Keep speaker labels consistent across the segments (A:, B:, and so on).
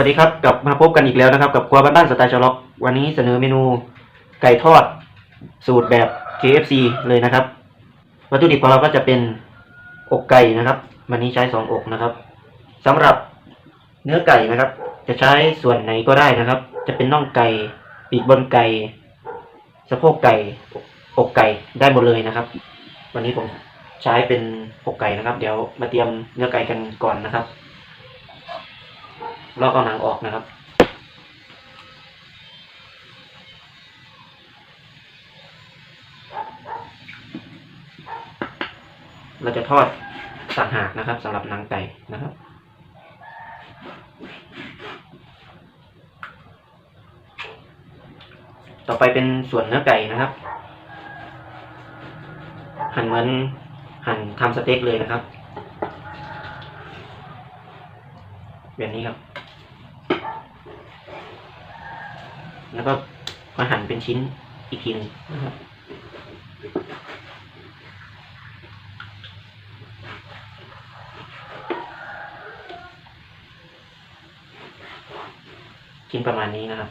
A: วัสดีครับกลับมาพบกันอีกแล้วนะครับ กับครัวบ้านๆสไตล์ชาล็อกวันนี้เสนอเมนูไก่ทอด สูตรแบบ KFC เลยนะครับ วัตถุดิบของเราก็จะเป็นอกไก่นะครับ วันนี้ใช้สองอกนะครับสำหรับเนื้อไก่นะครับ จะใช้ส่วนไหนก็ได้นะครับ จะเป็นน่องไก่ปีกบนไก่สะโพกไก่อกไก่ได้หมดเลยนะครับ วันนี้ผมใช้เป็นอกไก่นะครับ เดี๋ยวมาเตรียมเนื้อไก่กันก่อนนะครับ ลอกเอาหนังออกนะครับ เราจะทอดต่างหากนะครับสำหรับหนังไก่นะครับต่อไปเป็นส่วนเนื้อไก่นะครับ หั่นเหมือนหั่นทำสเต็กเลยนะครับ แบบนี้ครับ แล้วก็มาหั่นเป็นชิ้นอีกทีนึงนะครับชิ้นประมาณนี้นะครับ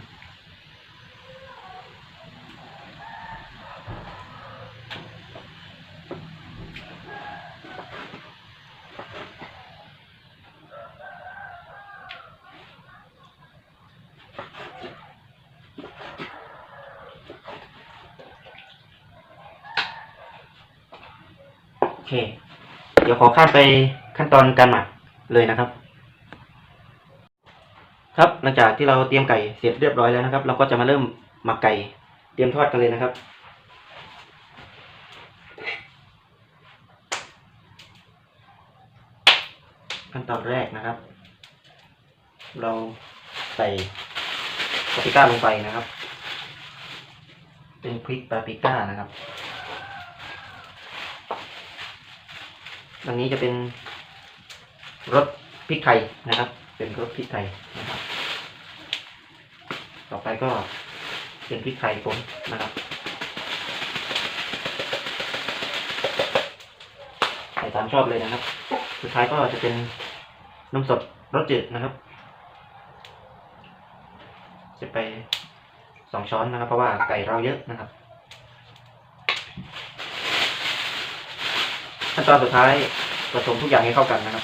A: เค เดี๋ยวขอข้ามไปขั้นตอนการหมักเลยนะครับ ครับหลังจากที่เราเตรียมไก่เสร็จเรียบร้อยแล้วนะครับ เราก็จะมาเริ่มหมักไก่เตรียมทอดกันเลยนะครับขั้นตอนแรกนะครับ เราใส่ปาปริก้าลงไปนะครับ เป็นพริกปาปริก้านะครับ อันนี้จะเป็นรสพริกไทยนะครับ เป็นรสพริกไทยนะครับ ต่อไปก็เป็นพริกไทยป่นนะครับใส่ตามชอบเลยนะครับ สุดท้ายก็จะเป็นนมสดรสจืดนะครับ จะไปสองช้อนนะครับ เพราะว่าไก่เราเยอะนะครับ ขั้นตอนสุดท้ายผสมทุกอย่างให้เข้ากันนะครับ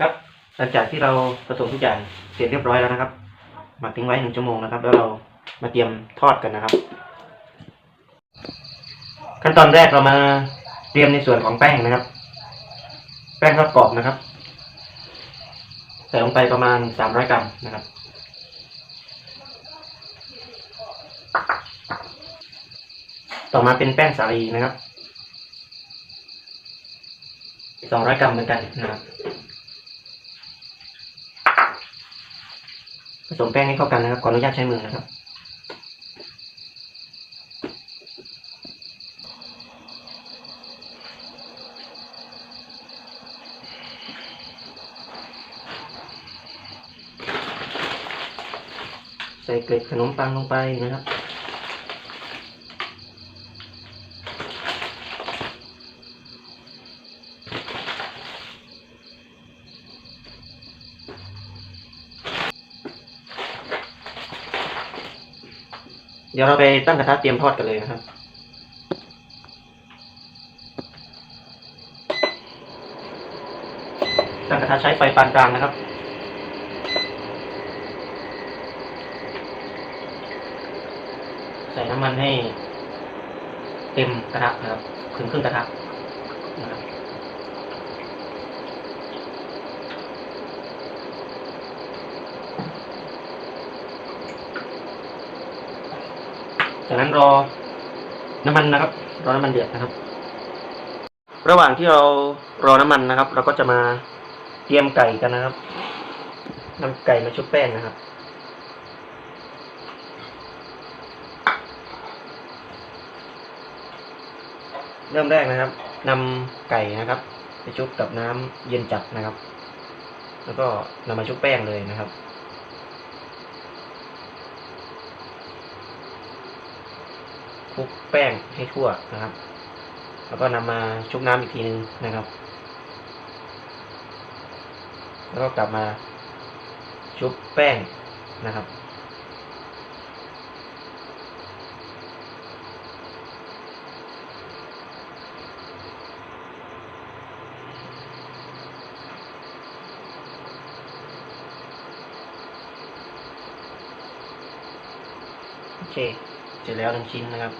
A: ครับหลังจากที่เราผสมทุกอย่างเสร็จเรียบร้อยแล้วนะครับหมักทิ้งไว้หนึ่งชั่วโมงนะครับ แล้วเรามาเตรียมทอดกันนะครับ ขั้นตอนแรกเรามาเตรียมในส่วนของแป้งนะครับ แป้งทอดกรอบนะครับใส่ลงไปประมาณสามร้อยกรัมนะครับ ต่อมาเป็นแป้งสาลีนะครับสองร้อยกรัมเหมือนกันนะครับ ผสมแป้งให้เข้ากันนะครับขออนุญาตใช้มือนะครับ ใส่เกล็ดขนมปังลงไปนะครับ เดี๋ยวเราไปตั้งกระทะเตรียมทอดกันเลยนะครับ ตั้งกระทะใช้ไฟปานกลางนะครับ ใส่น้ำมันให้เต็มกระทะนะครับถึงครึ่งกระทะนะครับ จากนั้นรอน้ำมันนะครับ รอน้ำมันเดือดนะครับ ระหว่างที่เรารอน้ำมันนะครับ เราก็จะมาเตรียมไก่กันนะครับนำไก่มาชุบแป้งนะครับเริ่มแรกนะครับ นำไก่นะครับ ไปชุบกับน้ำเย็นจัดนะครับ แล้วก็นำมาชุบแป้งเลยนะครับ คลุกแป้งให้ทั่วนะครับ แล้วก็นำมาชุบน้ำอีกทีนึงนะครับ แล้วก็กลับมาชุบแป้งนะครับโอเค เสร็จแล้วทั้งชิ้นนะครับ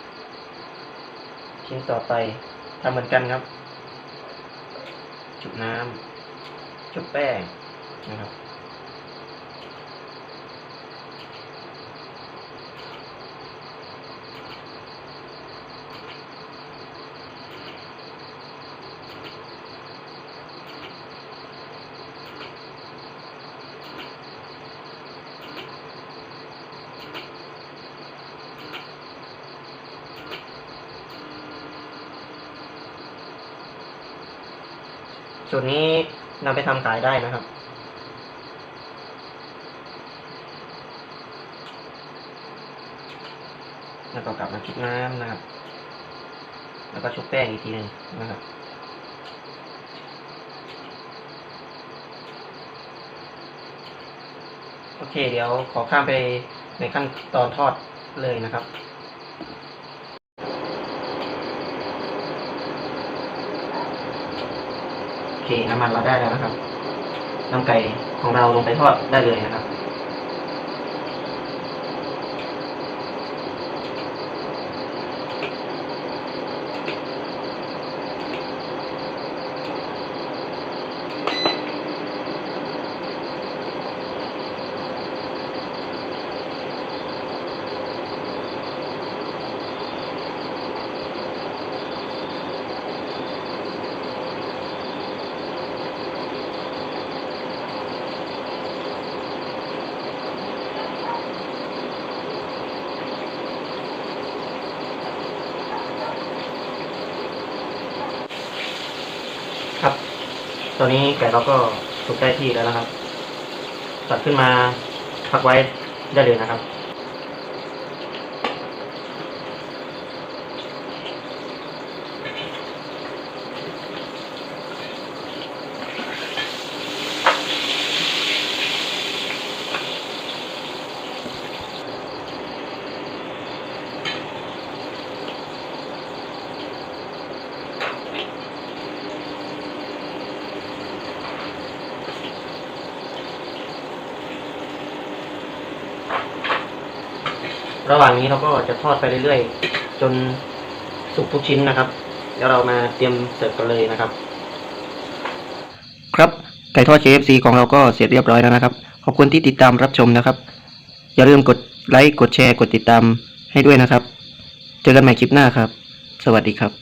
A: ชิ้นต่อไปทำเหมือนกันครับ จุบน้ำจุบแป้งนะครับ ส่วนนี้นำไปทำขายได้นะครับ แล้วก็กลับมาชุบน้ำนะครับ แล้วก็ชุบแป้งอีกทีหนึ่งนะครับโอเค เดี๋ยวขอข้ามไปในขั้นตอนทอดเลยนะครับ คน้ำมันเราได้แล้วนะครับน้ำไก่ของเราลงไปทอดได้เลยนะครับ ตอนนี้ไก่เราก็สุกได้ที่แล้วนะครับ ตัดขึ้นมาพักไว้ได้เลยนะครับ ระหว่างนี้เราก็จะทอดไปเรื่อยๆ จนสุกทุกชิ้นนะครับแล้วเรามาเตรียมเสิร์ฟกันเลยนะครับ ครับไก่ทอด KFC ของเราก็เสร็จเรียบร้อยแล้วนะครับ ขอบคุณที่ติดตามรับชมนะครับ อย่าลืมกดไลค์กดแชร์กดติดตามให้ด้วยนะครับ เจอกันใหม่คลิปหน้าครับ สวัสดีครับ